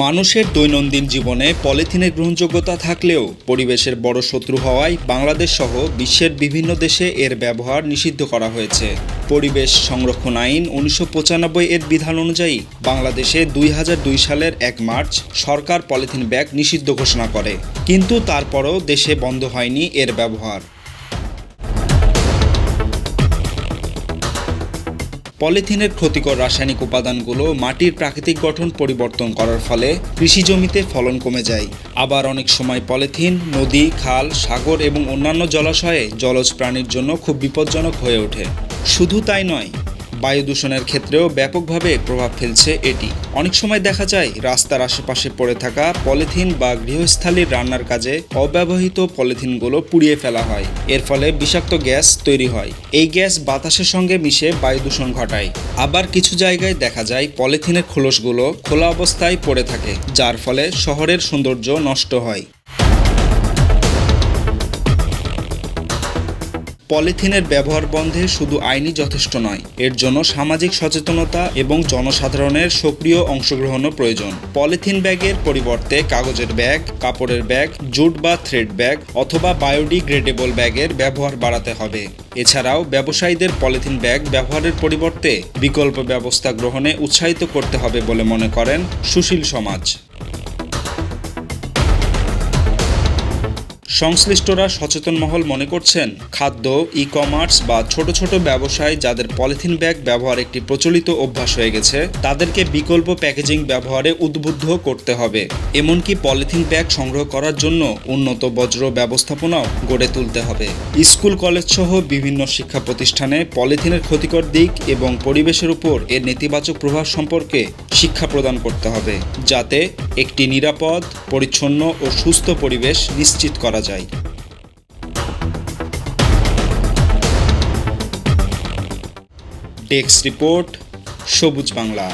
মানুষের দৈনন্দিন জীবনে পলিথিনের গ্রহণযোগ্যতা থাকলেও পরিবেশের বড় শত্রু হওয়ায় বাংলাদেশ সহ বিশ্বের বিভিন্ন দেশে এর ব্যবহার নিষিদ্ধ করা হয়েছে। পরিবেশ সংরক্ষণ আইন উনিশশো পঁচানব্বই এর বিধান অনুযায়ী বাংলাদেশে দুই হাজার দুই সালের এক মার্চ সরকার পলিথিন ব্যাগ নিষিদ্ধ ঘোষণা করে। কিন্তু তারপরও দেশে বন্ধ হয়নি এর ব্যবহার। পলিথিনের ক্ষতিকর রাসায়নিক উপাদানগুলো মাটির প্রাকৃতিক গঠন পরিবর্তন করার ফলে কৃষি জমিতে ফলন কমে যায়। আবার অনেক সময় পলিথিন, নদী, খাল, সাগর এবং অন্যান্য জলাশয়ে জলজ প্রাণীর জন্য খুব বিপজ্জনক হয়ে ওঠে। শুধু তাই নয় বায়ু দূষণের ক্ষেত্রেও ব্যাপকভাবে প্রভাব ফেলছে এটি। অনেক সময় দেখা যায়, রাস্তার আশেপাশে পড়ে থাকা পলিথিন বা গৃহস্থালীর রান্নার কাজে অব্যবহৃত পলিথিনগুলো পুড়িয়ে ফেলা হয়। এর ফলে বিষাক্ত গ্যাস তৈরি হয়। এই গ্যাস বাতাসের সঙ্গে মিশে বায়ু দূষণ ঘটায়। আবার কিছু জায়গায় দেখা যায়, পলিথিনের খোলসগুলো খোলা অবস্থায় পড়ে থাকে, যার ফলে শহরের সৌন্দর্য নষ্ট হয়। পলিথিনের ব্যবহার বন্ধে শুধু আইনি যথেষ্ট নয়, এর জন্য সামাজিক সচেতনতা এবং জনসাধারণের সক্রিয় অংশগ্রহণও প্রয়োজন। পলিথিন ব্যাগের পরিবর্তে কাগজের ব্যাগ, কাপড়ের ব্যাগ, জুট বা থ্রেড ব্যাগ অথবা বায়োডিগ্রেডেবল ব্যাগের ব্যবহার বাড়াতে হবে। এছাড়াও ব্যবসায়ীদের পলিথিন ব্যাগ ব্যবহারের পরিবর্তে বিকল্প ব্যবস্থা গ্রহণে উৎসাহিত করতে হবে বলে মনে করেন সুশীল সমাজ। সংশ্লিষ্টরা সচেতন মহল মনে করছেন, খাদ্য ই কমার্স বা ছোট ছোট ব্যবসায় যাদের পলিথিন ব্যাগ ব্যবহার একটি প্রচলিত অভ্যাস হয়ে গেছে, তাদেরকে বিকল্প প্যাকেজিং ব্যবহারে উদ্বুদ্ধ করতে হবে। এমনকি পলিথিন ব্যাগ সংগ্রহ করার জন্য উন্নত বজ্র ব্যবস্থাপনাও গড়ে তুলতে হবে। স্কুল কলেজ সহ বিভিন্ন শিক্ষা প্রতিষ্ঠানে পলিথিনের ক্ষতিকর দিক এবং পরিবেশের উপর এর নেতিবাচক প্রভাব সম্পর্কে শিক্ষা প্রদান করতে হবে, যাতে একটি নিরাপদ পরিচ্ছন্ন ও সুস্থ পরিবেশ নিশ্চিত করা যায়। ডেস্ক রিপোর্ট সবুজ বাংলা।